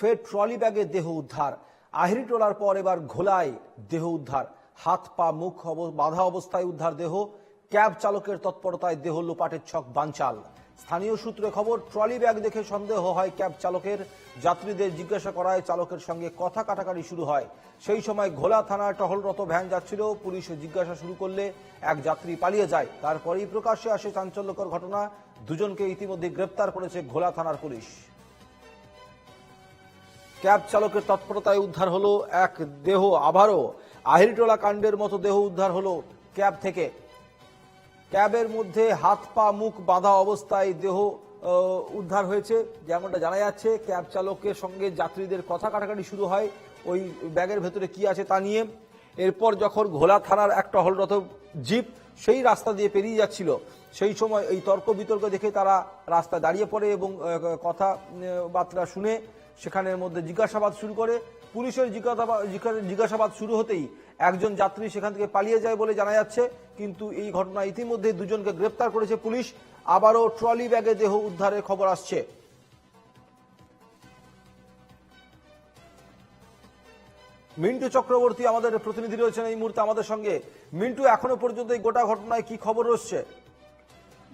ফের ট্রলি ব্যাগে দেহ উদ্ধার। আহিরি টোলার পর এবার ঘোলায় দেহ উদ্ধার। হাত, পা, মুখ বাঁধা অবস্থায় উদ্ধার দেহ। ক্যাব চালকের তৎপরতায় দেহ লোপাটের ছক বাঞ্চাল স্থানীয় সূত্রে খবর, ট্রলি ব্যাগ দেখে সন্দেহ হয় ক্যাব চালকের। যাত্রীদের জিজ্ঞাসা করায় চালকের সঙ্গে কথা কাটাকাটি শুরু হয়। সেই সময় ঘোলা থানায় টহলরত ভ্যান যাচ্ছিল। পুলিশ জিজ্ঞাসা শুরু করলে এক যাত্রী পালিয়ে যায়। তারপরেই প্রকাশ্যে আসে চাঞ্চল্যকর ঘটনা। দুজনকে ইতিমধ্যে গ্রেপ্তার করেছে ঘোলা থানার পুলিশ। ক্যাব চালকের তৎপরতায় উদ্ধার হলো এক দেহ আবারও। আহিরিটোলা কাণ্ডের মতো দেহ উদ্ধার হলো ক্যাব থেকে। ক্যাবের মধ্যে হাত পা মুখ বাঁধা অবস্থায় দেহ উদ্ধার হয়েছে। যেমনটা জানা যাচ্ছে, ক্যাব চালকের সঙ্গে যাত্রীদের কথা কাটাকাটি শুরু হয়। ওই ব্যাগের ভেতরে কি আছে তা নিয়ে। এরপর যখন ঘোলা থানার একটা হলরত জিপ সেই রাস্তা দিয়ে পেরিয়ে যাচ্ছিল। সেই সময় এই তর্ক বিতর্ক দেখে তারা রাস্তা দাঁড়িয়ে পড়ে এবং কথা বার্তা শুনে সেখানের মধ্যে জিজ্ঞাসাবাদ শুরু করে। পুলিশের জিজ্ঞাসাবাদ জিজ্ঞাসাবাদ শুরু হতেই একজন যাত্রী সেখান থেকে পালিয়ে যায় বলে জানা যাচ্ছে। কিন্তু এই ঘটনা ইতিমধ্যে দুজনকে গ্রেপ্তার করেছে পুলিশ। আবারও ট্রলি ব্যাগে দেহ উদ্ধারের খবর আসছে। মিন্টু চক্রবর্তী আমাদের প্রতিনিধি রয়েছেন এই মুহূর্তে আমাদের সঙ্গে। মিন্টু, এখনও পর্যন্ত এই গোটা ঘটনায় কি খবর রয়েছে?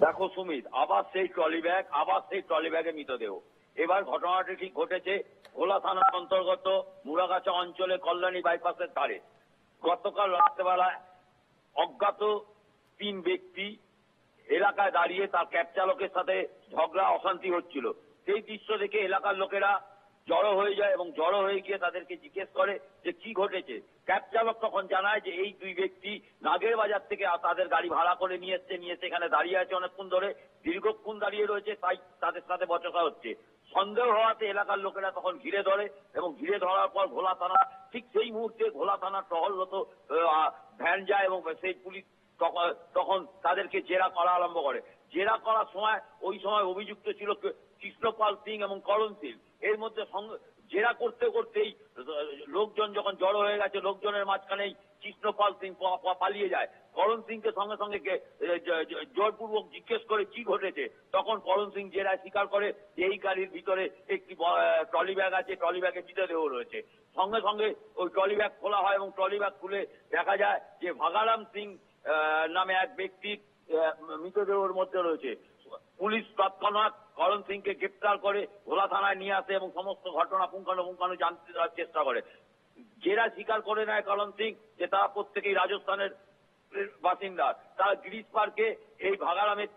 দেখো সুমিত, আবার সেই ট্রলি ব্যাগ, আবার সেই ট্রলি ব্যাগে মৃতদেহ। এবার ঘটনাটি ঠিক ঘটেছে ভোলা থানার অন্তর্গত মুরাগাছা অঞ্চলে কল্যাণী বাইপাসের ধারে। গতকাল রাত্রেবেলায় অজ্ঞাত তিন ব্যক্তি এলাকায় দাঁড়িয়ে তার ক্যাব চালকের সাথে ঝগড়া, অশান্তি হচ্ছিল। সেই দৃশ্য দেখে এলাকার লোকেরা জড়ো হয়ে যায় এবং জড়ো হয়ে গিয়ে তাদেরকে জিজ্ঞেস করে যে কি ঘটেছে। ক্যাব চালক তখন জানায় যে এই দুই ব্যক্তি নাগের বাজার থেকে তাদের গাড়ি ভাড়া করে নিয়ে এসছে, নিয়ে এসে এখানে দাঁড়িয়ে আছে অনেকক্ষণ ধরে, দীর্ঘক্ষণ দাঁড়িয়ে রয়েছে, তাই তাদের সাথে বচসা হচ্ছে। সন্দেহ হওয়াতে এলাকার লোকেরা তখন ঘিরে ধরে এবং ঘিরে ধরার পর ভোলা থানা, ঠিক সেই মুহূর্তে ভোলা থানার টহলরত ভ্যান যায় এবং সেই পুলিশ তখন তাদেরকে জেরা করা আরম্ভ করে। জেরা করার সময়, ওই সময় অভিযুক্ত ছিল কৃষ্ণপাল সিং এবং করণ সিং। এর মধ্যে জেরা করতে করতেই, লোকজন যখন জড়ো হয়ে গেছে, লোকজনের মাঝখানেই কৃষ্ণপাল সিং পালিয়ে যায়। করণ সিংকে সঙ্গে সঙ্গে জোরপূর্বক জিজ্ঞেস করে কি ঘটেছে। তখন করণ সিং জেরায় স্বীকার করে যে এই গাড়ির ভিতরে একটি ট্রলি ব্যাগ আছে, ট্রলি ব্যাগে মৃতদেহ রয়েছে। সঙ্গে সঙ্গে ওই ট্রলি ব্যাগ খোলা হয় এবং ট্রলি ব্যাগ খুলে দেখা যায় যে ভাগারাম সিং নামে এক ব্যক্তির মৃতদেহর মধ্যে রয়েছে। পুলিশ তৎক্ষণাৎ করণ সিংকে গ্রেপ্তার করে ভোলা থানায় নিয়ে আসে এবং সমস্ত ঘটনা পুঙ্খানুপুঙ্খানু জানতে দেওয়ার চেষ্টা করে। জেরা স্বীকার করে নেয় করণ সিং যে তারা প্রত্যেকেই রাজস্থানের বাসিন্দা। তারা গিরিশ পার্কে এই ভাগারামের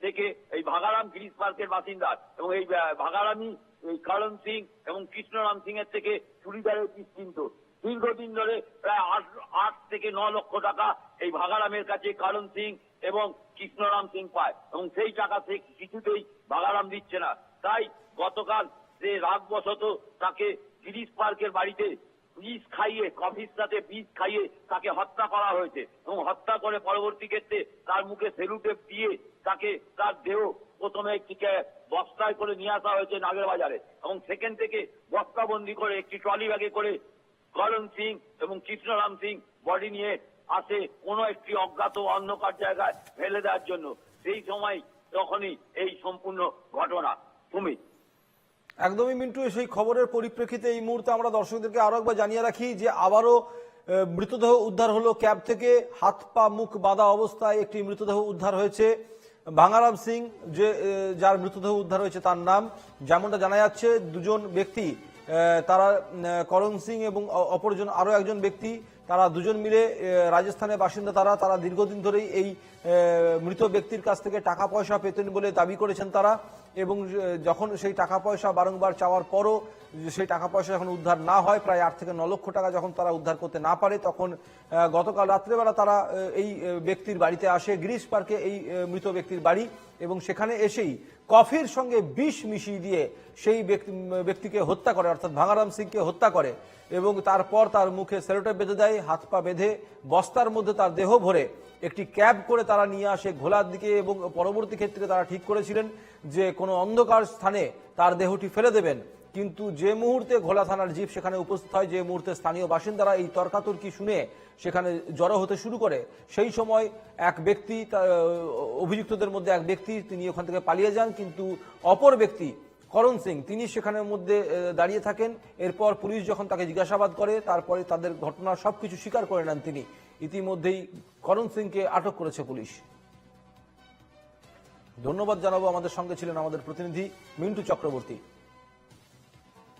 থেকে এই ভাগারাম গিরিশ পার্কের বাসিন্দা এবং এই আহ, ভাগারামই এই করণ সিং এবং কৃষ্ণরাম সিং এর থেকে চুরিদারের পিস কিনত। দীর্ঘদিন ধরে প্রায় আট থেকে ন লক্ষ টাকা এই ভাগারামের কাছে করণ সিং এবং কৃষ্ণরাম সিং পায় এবং সেই টাকা সে কিছুতেই ভাগারাম দিচ্ছে না। তাই গতকাল সে রাগবশত তাকে গিরিশ পার্কের বাড়িতে বিষ খাইয়ে, কফির সাথে বিষ খাইয়ে তাকে হত্যা করা হয়েছে এবং হত্যা করে পরবর্তী ক্ষেত্রে তার মুখে সেলুটেপ দিয়ে তাকে তার দেহ প্রথমে একটিকে বস্তায় করে নিয়ে আসা হয়েছে নাগের বাজারে। এবং সেখান থেকে বস্তাবন্দি করে একটি ট্রলি ব্যাগে করে করণ সিং এবং কৃষ্ণরাম সিং বডি নিয়ে আসে কোনো একটি অজ্ঞাত অন্ধকার জায়গায় ফেলে দেওয়ার জন্য। সেই সময় তখনই এই সম্পূর্ণ ঘটনা। তুমি একদমই মিন্টু, সেই খবরের পরিপ্রেক্ষিতে এই মুহূর্তে আমরা দর্শকদেরকে আরও একবার জানিয়ে রাখি যে আবারও মৃতদেহ উদ্ধার হলো ক্যাব থেকে। হাত, পা, মুখ বাঁধা অবস্থায় একটি মৃতদেহ উদ্ধার হয়েছে। ভাঙারাম সিং, যে যার মৃতদেহ উদ্ধার হয়েছে তার নাম, যেমনটা জানা যাচ্ছে, দুজন ব্যক্তি তারা করণ সিং এবং অপরজন আরও একজন ব্যক্তি তারা দুজন মিলে রাজস্থানের বাসিন্দা তারা তারা দীর্ঘদিন ধরেই এই মৃত ব্যক্তির কাছ থেকে টাকা পয়সা পেতেন বলে দাবি করেছেন তারা এবং যখন সেই টাকা পয়সা বারংবার চাওয়ার পরও সেই টাকা পয়সা যখন উদ্ধার না হয়, প্রায় আট থেকে ন লক্ষ টাকা যখন তারা উদ্ধার করতে না পারে, তখন গতকাল রাত্রেবেলা তারা এই ব্যক্তির বাড়িতে আসে। গিরিশ পার্কে এই মৃত ব্যক্তির বাড়ি এবং সেখানে এসেই কফির সঙ্গে বিষ মিশিয়ে দিয়ে সেই ব্যক্তি- ব্যক্তিকে হত্যা করে, অর্থাৎ ভাঙারাম সিংকে হত্যা করে এবং তারপর তার মুখে সেলোটেপ বেঁধে দেয়, হাত পা বেঁধে বস্তার মধ্যে তার দেহ ভরে একটি ক্যাব করে তারা নিয়ে আসে ঘোলার দিকে এবং পরবর্তী ক্ষেত্রে তারা ঠিক করেছিলেন যে কোনো অন্ধকার স্থানে তার দেহটি ফেলে দেবেন। কিন্তু যে মুহূর্তে ঘোলা থানার জিপ সেখানে উপস্থিত হয়, যে মুহূর্তে স্থানীয় বাসিন্দারা এই তর্কাতর্কি শুনে সেখানে জড়ো হতে শুরু করে, সেই সময় এক ব্যক্তি অভিযুক্তদের মধ্যে এক ব্যক্তি তিনি ওখান থেকে পালিয়ে যান, কিন্তু অপর ব্যক্তি করণ সিং, তিনি সেখানের মধ্যে দাঁড়িয়ে থাকেন। এরপর পুলিশ যখন তাকে জিজ্ঞাসাবাদ করে, তারপরে তাদের ঘটনার সবকিছু স্বীকার করে নেন তিনি। ইতিমধ্যেই করণ সিংকে আটক করেছে পুলিশ। ধন্যবাদ জানাব আমাদের সঙ্গে ছিলেন আমাদের প্রতিনিধি মিন্টু চক্রবর্তী।